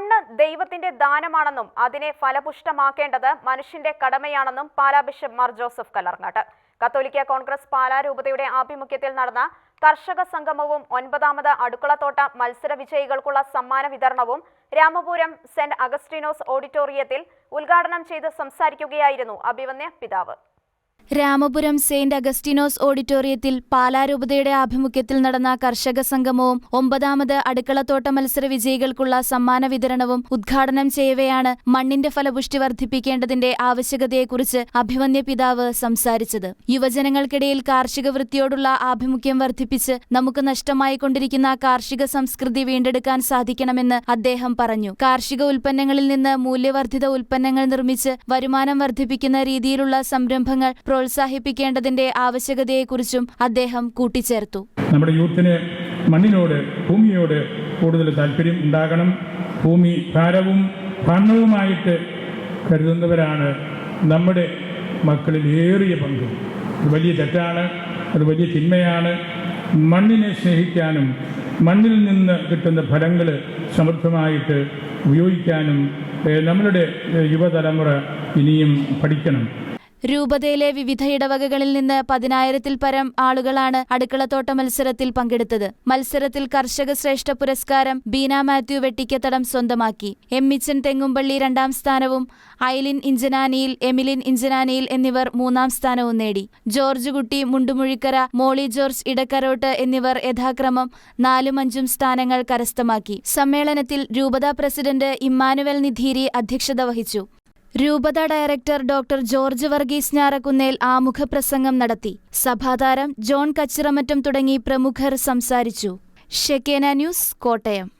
മണ്ണ് ദൈവത്തിന്റെ ദാനമാണെന്നും അതിനെ ഫലപുഷ്ടമാക്കേണ്ടത് മനുഷ്യന്റെ കടമയാണെന്നും Pala bishop Mar Joseph Kallarangatt. Catholic Congress Pala രൂപതയുടെ ആഭിമുഖ്യത്തിൽ നടന്ന കർഷക സംഗമവും ഒൻപതാമത് അടുക്കളത്തോട്ട മത്സര വിജയികൾക്കുള്ള സമ്മാന വിതരണവും രാമപുരം സെന്റ് അഗസ്റ്റിനോസ് ഓഡിറ്റോറിയത്തിൽ ഉദ്ഘാടനം ചെയ്ത് സംസാരിക്കുകയായിരുന്നു അഭിവന്യ പിതാവ്. രാമപുരം സെയിന്റ് അഗസ്റ്റിനോസ് ഓഡിറ്റോറിയത്തിൽ പാലാരൂപതയുടെ ആഭിമുഖ്യത്തിൽ നടന്ന കർഷക സംഗമവും ഒമ്പതാമത് അടുക്കളത്തോട്ട മത്സര വിജയികൾക്കുള്ള സമ്മാന വിതരണവും ഉദ്ഘാടനം ചെയ്യവെയാണ് മണ്ണിന്റെ ഫലപുഷ്ടി വർദ്ധിപ്പിക്കേണ്ടതിന്റെ ആവശ്യകതയെക്കുറിച്ച് അഭിമന്യ പിതാവ് സംസാരിച്ചത്. യുവജനങ്ങൾക്കിടയിൽ കാർഷിക വൃത്തിയോടുള്ള ആഭിമുഖ്യം വർദ്ധിപ്പിച്ച് നമുക്ക് നഷ്ടമായിക്കൊണ്ടിരിക്കുന്ന കാർഷിക സംസ്കൃതി വീണ്ടെടുക്കാൻ സാധിക്കണമെന്ന് അദ്ദേഹം പറഞ്ഞു. കാർഷിക ഉൽപ്പന്നങ്ങളിൽ നിന്ന് മൂല്യവർദ്ധിത ഉൽപ്പന്നങ്ങൾ നിർമ്മിച്ച് വരുമാനം വർദ്ധിപ്പിക്കുന്ന രീതിയിലുള്ള സംരംഭങ്ങൾ പ്രോത്സാഹിപ്പിക്കേണ്ടതിന്റെ ആവശ്യകതയെക്കുറിച്ചും അദ്ദേഹം കൂട്ടിച്ചേർത്തു. നമ്മുടെ യൂത്തിന് മണ്ണിനോട് ഭൂമിയോട് കൂടുതൽ താല്പര്യം ഉണ്ടാകണം. ഭൂമി ഭാരവും ഭരണവുമായിട്ട് കരുതുന്നവരാണ് നമ്മുടെ മക്കളിൽ ഏറിയ പങ്ക്. വലിയ തെറ്റാണ് അത് വലിയ തിന്മയാണ്. മണ്ണിനെ സ്നേഹിക്കാനും മണ്ണിൽ നിന്ന് കിട്ടുന്ന ഫലങ്ങൾ സമൃദ്ധമായിട്ട് ഉപയോഗിക്കാനും നമ്മളുടെ യുവതലമുറ ഇനിയും പഠിക്കണം. രൂപതയിലെ വിവിധ ഇടവകകളിൽ നിന്ന് പതിനായിരത്തിൽ പരം ആളുകളാണ് അടുക്കളത്തോട്ട മത്സരത്തിൽ പങ്കെടുത്തത്. മത്സരത്തിൽ കർഷക ശ്രേഷ്ഠ പുരസ്കാരം ബീന മാത്യു വെട്ടിക്കത്തടം സ്വന്തമാക്കി. എമ്മിച്ചൻ തെങ്ങുംപള്ളി രണ്ടാം സ്ഥാനവും ഐലിൻ ഇഞ്ചനാനിയിൽ എമിലിൻ ഇഞ്ചനാനിയിൽ എന്നിവർ മൂന്നാം സ്ഥാനവും നേടി. ജോർജ് കുട്ടി മുണ്ടുമുഴിക്കര മോളി ജോർജ് ഇടക്കരോട്ട് എന്നിവർ യഥാക്രമം നാലും അഞ്ചും സ്ഥാനങ്ങൾ കരസ്ഥമാക്കി. സമ്മേളനത്തിൽ രൂപതാ പ്രസിഡന്റ് ഇമ്മാനുവൽ നിധീരി അധ്യക്ഷത വഹിച്ചു. രൂപത director doctor George Varghese Njarakkunnel ആമുഖപ്രസംഗം നടത്തി. സഭാതാരം ജോൺ കച്ചിറമറ്റം തുടങ്ങി പ്രമുഖർ സംസാരിച്ചു. Shekinah news Kottayam.